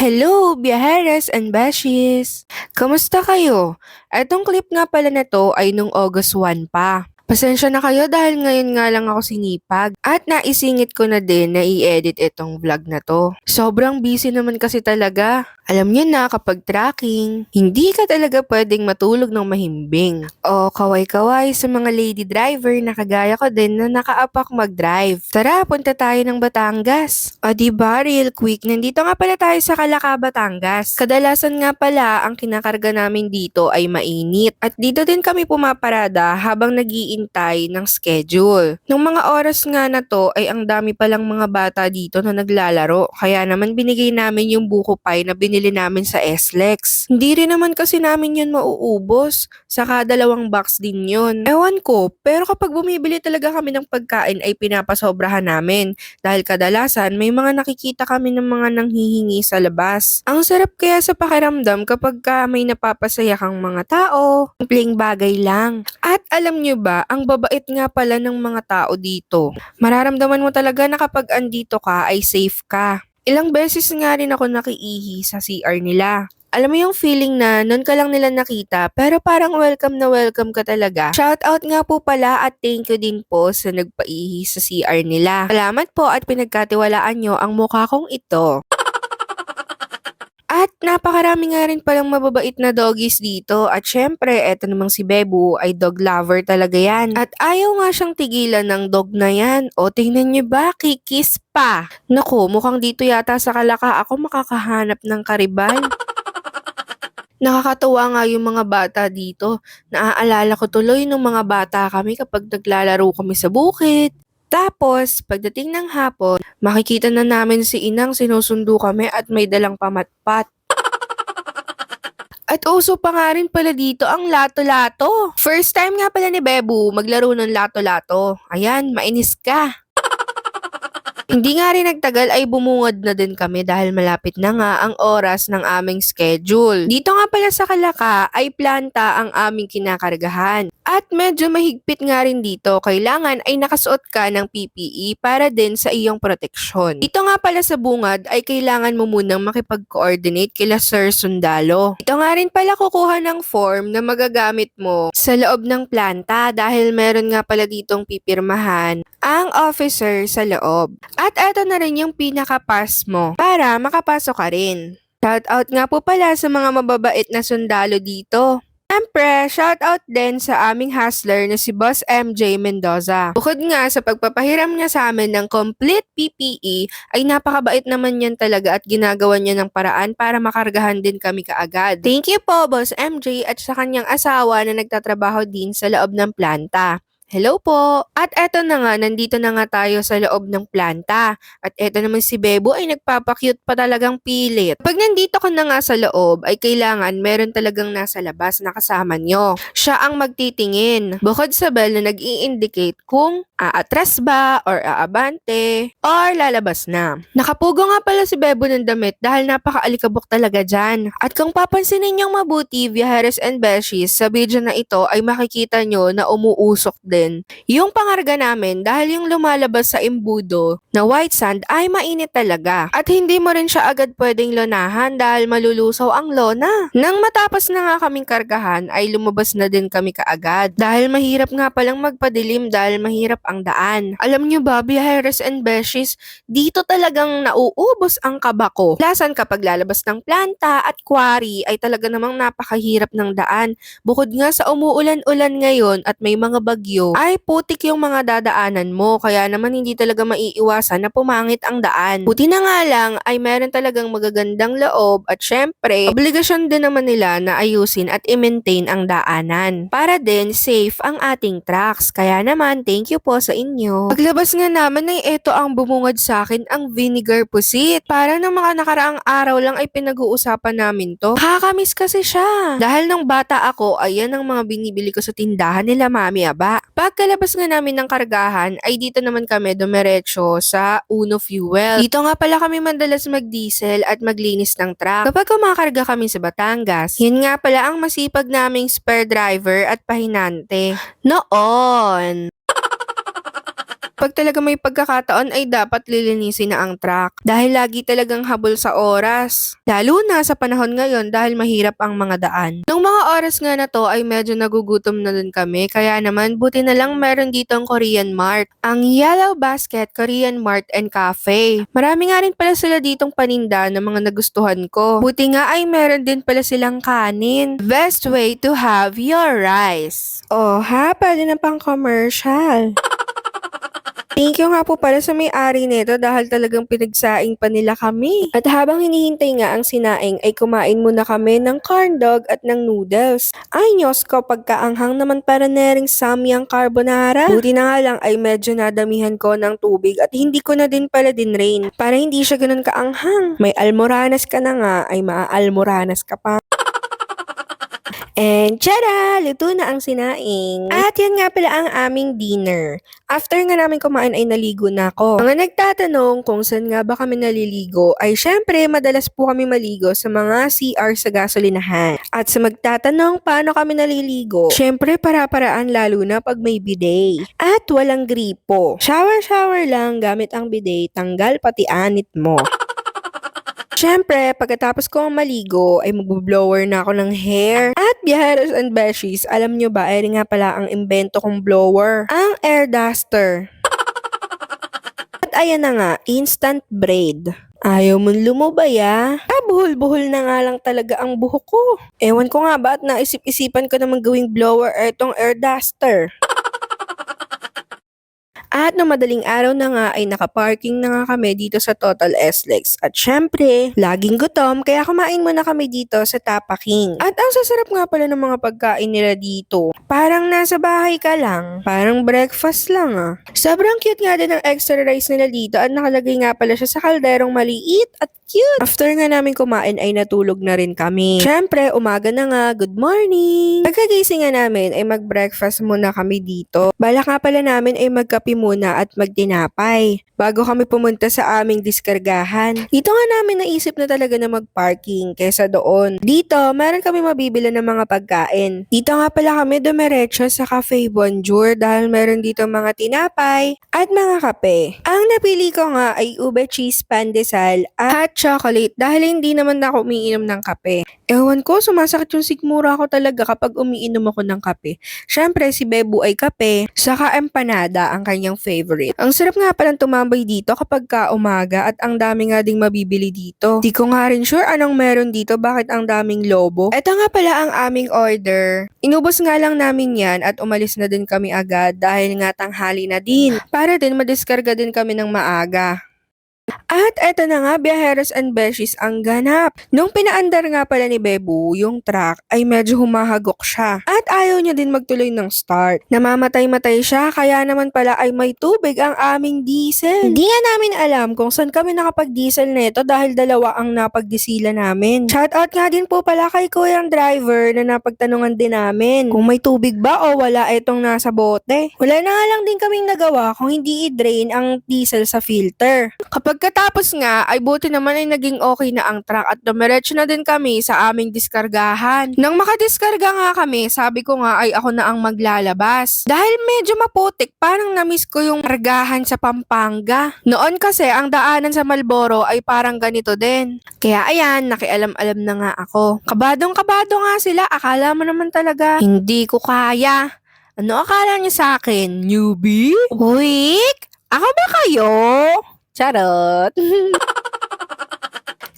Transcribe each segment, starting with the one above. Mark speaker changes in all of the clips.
Speaker 1: Hello, biyaheres and beshies! Kamusta kayo? Etong clip nga pala na to ay nung August 1 pa. Pasensya na kayo dahil ngayon nga lang ako sinipag at naisingit ko na din na i-edit itong vlog na to. Sobrang busy naman kasi talaga. Alam niyo na kapag tracking, hindi ka talaga pwedeng matulog ng mahimbing. O kaway-kaway sa mga lady driver na kagaya ko din na nakaapak mag-drive. Tara, punta tayo ng Batangas. O di ba, real quick, nandito nga pala tayo sa Calaca, Batangas. Kadalasan nga pala ang kinakarga namin dito ay mainit. At dito din kami pumaparada habang nagiintay ng schedule. Nung mga oras nga na to ay ang dami palang mga bata dito na naglalaro. Kaya naman binigay namin yung buko pie na binili namin sa SLEX. Hindi rin naman kasi namin yun mauubos. Saka dalawang box din yun. Ewan ko, pero kapag bumibili talaga kami ng pagkain ay pinapasobrahan namin. Dahil kadalasan may mga nakikita kami ng mga nanghihingi sa labas. Ang sarap kaya sa pakiramdam kapag ka may napapasaya kang mga tao. Simpleng bagay lang. At alam nyo ba, ang babait nga pala ng mga tao dito. Mararamdaman mo talaga na kapag andito ka ay safe ka. Ilang beses nga rin ako nakiihi sa CR nila. Alam mo yung feeling na nun ka lang nila nakita pero parang welcome na welcome ka talaga. Shout out nga po pala at thank you din po sa nagpaihi sa CR nila. Salamat po at pinagkatiwalaan nyo ang mukha kong ito. At napakarami nga rin palang mababait na doggies dito. At syempre, eto namang si Bebu ay dog lover talaga yan. At ayaw nga siyang tigilan ng dog na yan. O tingnan niyo ba, kikis pa. Naku, mukhang dito yata sa Kalaka ako makakahanap ng karibal. Nakakatuwa nga yung mga bata dito. Naaalala ko tuloy nung mga bata kami kapag naglalaro kami sa bukid. Tapos, pagdating ng hapon, makikita na namin si Inang sinusundo kami at may dalang pamatpat. At uso pa nga rin pala dito ang lato-lato. First time nga pala ni Bebu maglaro ng lato-lato. Ayan, mainis ka. Hindi nga rin nagtagal ay bumungad na din kami dahil malapit na nga ang oras ng aming schedule. Dito nga pala sa Kalaka ay planta ang aming kinakargahan. At medyo mahigpit nga rin dito, kailangan ay nakasuot ka ng PPE para din sa iyong proteksyon. Dito nga pala sa bungad ay kailangan mo munang makipag-coordinate kila Sir Sundalo. Dito nga rin pala kukuha ng form na magagamit mo sa loob ng planta dahil meron nga pala ditong pipirmahan ang officer sa loob. At eto na rin yung pinaka-pass mo para makapasok ka rin. Shout out nga po pala sa mga mababait na sundalo dito. Siyempre, shoutout din sa aming hustler na si Boss MJ Mendoza. Bukod nga sa pagpapahiram niya sa amin ng complete PPE, ay napakabait naman yan talaga at ginagawa niya ng paraan para makargahan din kami kaagad. Thank you po, Boss MJ at sa kanyang asawa na nagtatrabaho din sa loob ng planta. Hello po! At eto na nga, nandito na nga tayo sa loob ng planta. At eto naman si Bebo ay nagpapakyut pa talagang pilit. Pag nandito ka na nga sa loob, ay kailangan meron talagang nasa labas na kasama nyo. Siya ang magtitingin. Bukod sa bell na nag indicate kung aatras ba or aabante or lalabas na. Nakapugo nga pala si Bebo ng damit dahil napakaalikabok talaga dyan. At kung papansinin niyong mabuti, Viajeres and Beshies, sa video na ito ay makikita nyo na umuusok din. Yung pangarga namin dahil yung lumalabas sa imbudo na white sand ay mainit talaga. At hindi mo rin siya agad pwedeng lonahan dahil malulusaw ang lona. Nang matapos na nga kaming kargahan ay lumabas na din kami kaagad. Dahil mahirap nga palang magpadilim dahil mahirap ang daan. Alam nyo ba, Biaheres and Beshies, dito talagang nauubos ang kaba ko. Lasan kapag lalabas ng planta at quarry ay talaga namang napakahirap ng daan. Bukod nga sa umuulan-ulan ngayon at may mga bagyo, ay putik yung mga dadaanan mo. Kaya naman hindi talaga maiiwasan na pumangit ang daan. Buti na nga lang ay meron talagang magagandang loob at syempre, obligasyon din naman nila na ayusin at i-maintain ang daanan. Para din safe ang ating tracks. Kaya naman, thank you po sa inyo. Paglabas nga naman ay ito ang bumungad sa akin ang vinegar pusit. Para ng mga nakaraang araw lang ay pinag-uusapan namin to. Nakakamiss kasi siya. Dahil nung bata ako, ayan ang mga binibili ko sa tindahan nila mami aba. Pagkalabas nga namin ng kargahan, ay dito naman kami dumiretso sa Uno Fuel. Dito nga pala kami madalas mag-diesel at maglinis ng truck. Kapag kumakarga kami sa Batangas, yun nga pala ang masipag naming spare driver at pahinante. Noon. Pag talaga may pagkakataon ay dapat lilinisin na ang truck. Dahil lagi talagang habol sa oras. Lalo na sa panahon ngayon dahil mahirap ang mga daan. Nung mga oras nga na to ay medyo nagugutom na din kami. Kaya naman buti na lang meron dito ang Korean Mart. Ang Yellow Basket Korean Mart and Cafe. Marami nga rin pala sila ditong paninda ng mga nagustuhan ko. Buti nga ay meron din pala silang kanin. Best way to have your rice. Oh ha, pwede na pang commercial. Thank you nga po pala sa may-ari nito dahil talagang pinagsaing pa nila kami. At habang hinihintay nga ang sinaing ay kumain muna kami ng corn dog at ng noodles. Ay Diyos ko, pagkaanghang naman para na ring samyang carbonara. Buti na nga lang ay medyo nadamihan ko ng tubig at hindi ko na din pala din rain para hindi siya ganun kaanghang. May almoranas ka na nga ay maaalmoranas ka pa. And tara! Luto na ang sinaing. At yan nga pala ang aming dinner. After nga namin kumain ay naligo na ako. Mga nagtatanong kung saan nga ba kami naliligo ay syempre madalas po kami maligo sa mga CR sa gasolinahan. At sa magtatanong paano kami naliligo, syempre para-paraan lalo na pag may bidet. At walang gripo. Shower-shower lang gamit ang bidet, tanggal pati anit mo. Siyempre, pagkatapos ko maligo, ay magbo-blower na ako ng hair. At biyaheros and beshies, alam nyo ba, ay nga pala ang imbento kong blower. Ang air duster. At ayan na nga, instant braid. Ayaw mong lumubay ah. Ah, buhol-buhol na nga lang talaga ang buhok ko. Ewan ko nga ba at naisip-isipan ko naman gawing blower etong air duster. At no madaling araw na nga ay nakaparking na nga kami dito sa Total SLEX. At syempre, laging gutom kaya kumain muna kami dito sa Tapa King. At ang sasarap nga pala ng mga pagkain nila dito. Parang nasa bahay ka lang. Parang breakfast lang ah. Sobrang cute nga din ang extra rice nila dito at nakalagay nga pala siya sa kalderong maliit at cute. After nga namin kumain ay natulog na rin kami. Syempre, umaga na nga. Good morning! Pagkagising nga namin ay mag-breakfast muna kami dito. Balak nga pala namin ay magkape muna at magtinapay bago kami pumunta sa aming diskargahan. Dito nga namin naisip na talaga na mag-parking kesa doon. Dito, meron kami mabibila ng mga pagkain. Dito nga pala kami dumiretso sa Cafe Bonjour dahil meron dito mga tinapay at mga kape. Ang napili ko nga ay ube cheese pandesal at chocolate dahil hindi naman ako umiinom ng kape. Ewan ko, sumasakit yung sigmura ko talaga kapag umiinom ako ng kape. Siyempre, si Bebu ay kape, saka empanada ang kanyang favorite. Ang sarap nga palang tumambay dito kapag ka umaga at ang dami nga ding mabibili dito. Di ko nga rin sure anong meron dito, bakit ang daming lobo. Ito nga pala ang aming order. Inubos nga lang namin yan at umalis na din kami agad dahil nga tanghali na din. Para din madiskarga din kami ng maaga. At eto na nga, biyaheros and beshies ang ganap. Nung pinaandar nga pala ni Bebu yung truck ay medyo humahagok siya. At ayaw niya din magtuloy ng start. Namamatay-matay siya kaya naman pala ay may tubig ang aming diesel. Hindi nga namin alam kung saan kami nakapag-diesel nito dahil dalawa ang napagdisila namin. Shoutout nga din po pala kay kuyang driver na napagtanungan din namin kung may tubig ba o wala itong nasa bote. Wala na nga lang din kaming nagawa kung hindi i-drain ang diesel sa filter. Kapag katapos nga, ay buti naman ay naging okay na ang truck at dumiretso na din kami sa aming diskargahan. Nang makadiskarga nga kami, sabi ko nga ay ako na ang maglalabas. Dahil medyo maputik, parang namiss ko yung kargahan sa Pampanga. Noon kasi, ang daanan sa Malboro ay parang ganito din. Kaya ayan, nakialam-alam na nga ako. Kabadong kabado nga sila, akala mo naman talaga, hindi ko kaya. Ano akala niyo sa akin? Newbie? Weak? Ako ba kayo? Charot!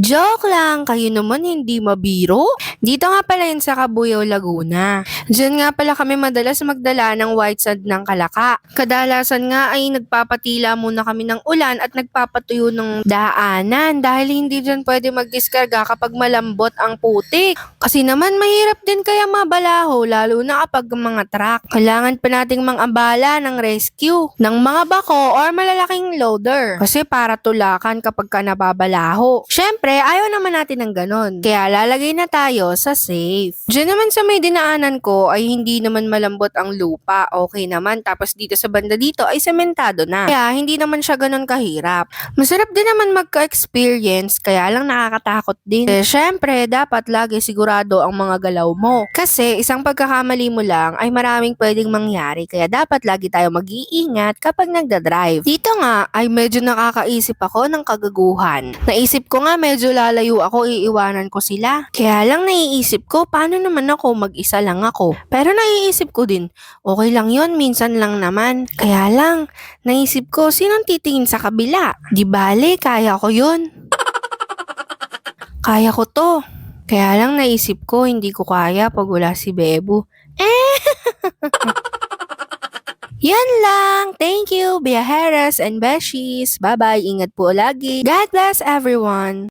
Speaker 1: Joke lang, kayo naman hindi mabiro. Dito nga pala yun sa Cabuyao, Laguna. Diyan nga pala kami madalas magdala ng white sand ng kalaka. Kadalasan nga ay nagpapatila muna kami ng ulan at nagpapatuyo ng daanan dahil hindi dyan pwede magdiskarga kapag malambot ang putik. Kasi naman mahirap din kaya mabalaho lalo na kapag mga truck. Kailangan pa nating mangabala ng rescue ng mga bako or malalaking loader. Kasi para tulakan kapag ka nababalaho. Syempre, ayaw naman natin ng ganon. Kaya lalagay na tayo sa safe. Diyan naman sa may dinaanan ko ay hindi naman malambot ang lupa. Okay naman. Tapos dito sa banda dito ay sementado na. Kaya hindi naman siya ganun kahirap. Masarap din naman magka-experience kaya lang nakakatakot din. Eh, syempre, dapat lagi sigurado ang mga galaw mo. Kasi isang pagkakamali mo lang ay maraming pwedeng mangyari kaya dapat lagi tayo mag-iingat kapag nagda-drive. Dito nga ay medyo nakakaisip ako ng kagaguhan. Naisip ko nga medyo lalayo ako iiwanan ko sila. Kaya lang naiisip ko paano naman ako mag-isa lang ako. Pero naiisip ko din okay lang yon minsan lang naman. Kaya lang naisip ko sinong titingin sa kabila. Di bale kaya ko yun. Kaya ko to. Kaya lang naisip ko hindi ko kaya pag wala si Bebo. Eh! Yan lang. Thank you, Biaheras and Beshies. Bye-bye. Ingat po lagi. God bless everyone.